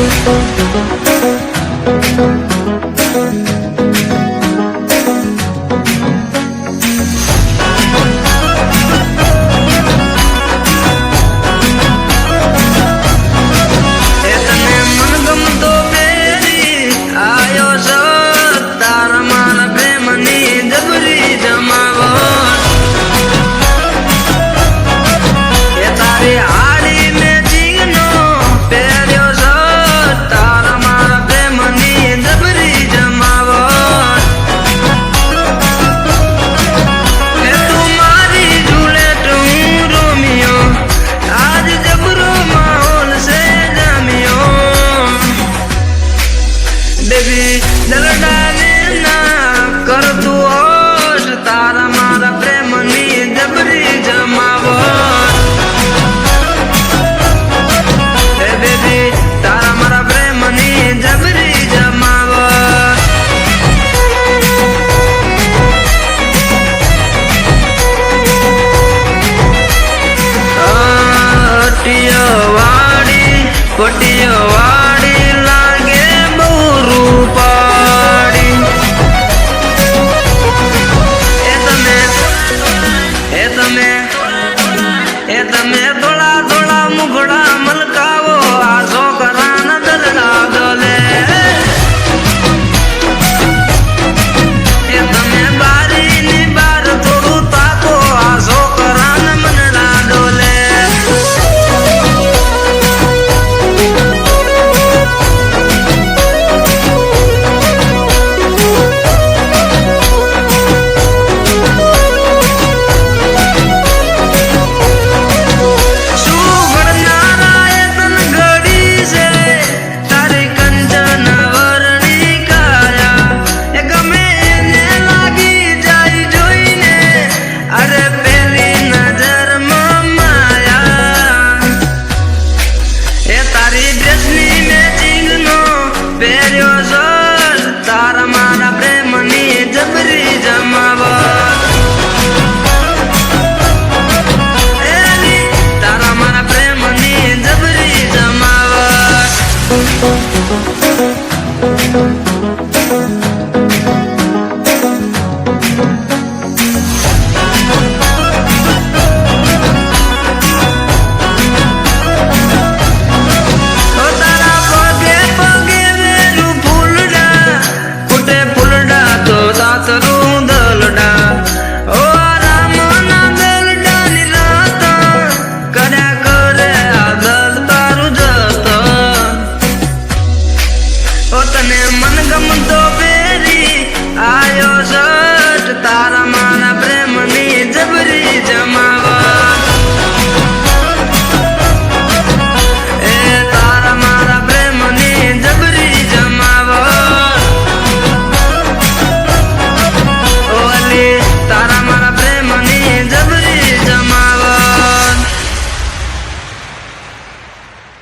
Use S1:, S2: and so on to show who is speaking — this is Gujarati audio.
S1: Thank you. પટિયાવાડી લાગે બહુ પાડી. એ તમે એ તમે એ તમે મન ગમતો બેરી આયો સટ તારા